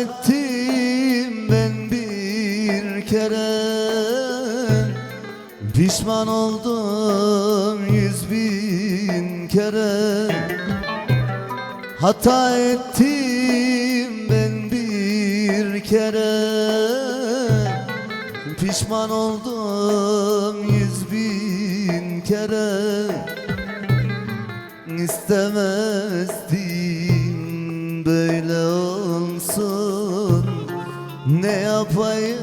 ettim ben bir kere. Pişman oldum yüz bin kere. Hata ettim ben bir kere. Pişman oldum yüz bin kere. İstemezdim they'll play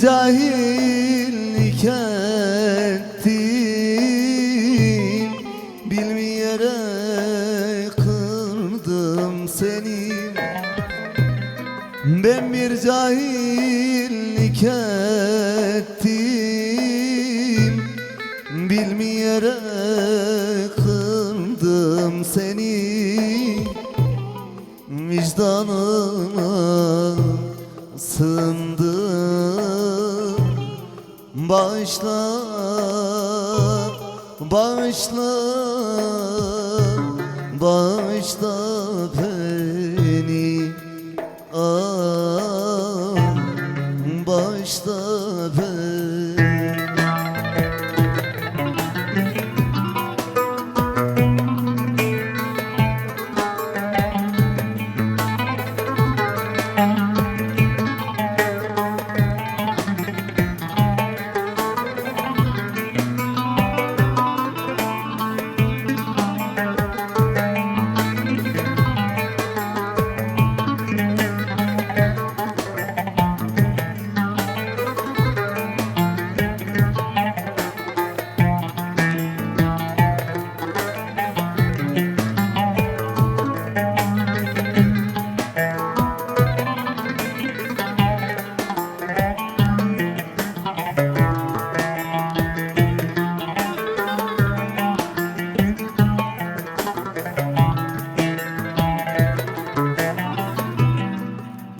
cahillik ettim Bilmeyerek kırdım seni. Ben bir cahillik ettim Bilmeyerek kırdım seni. Vicdanıma sığındım Bağışla, bağışla, bağışla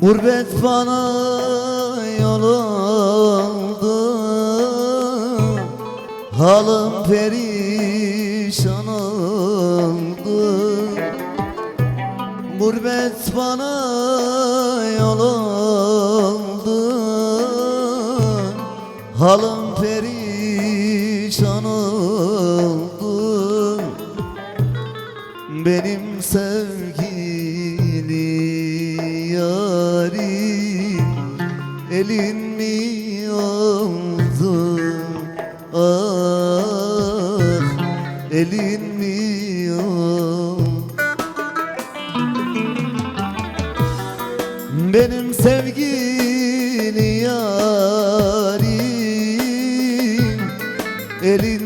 Gurbet bana yol oldu. Halım perişan oldu. Gurbet bana yol oldu. Halım perişan oldu. Benim elin mi oldu ah elin mi oldu benim sevgili yarim elin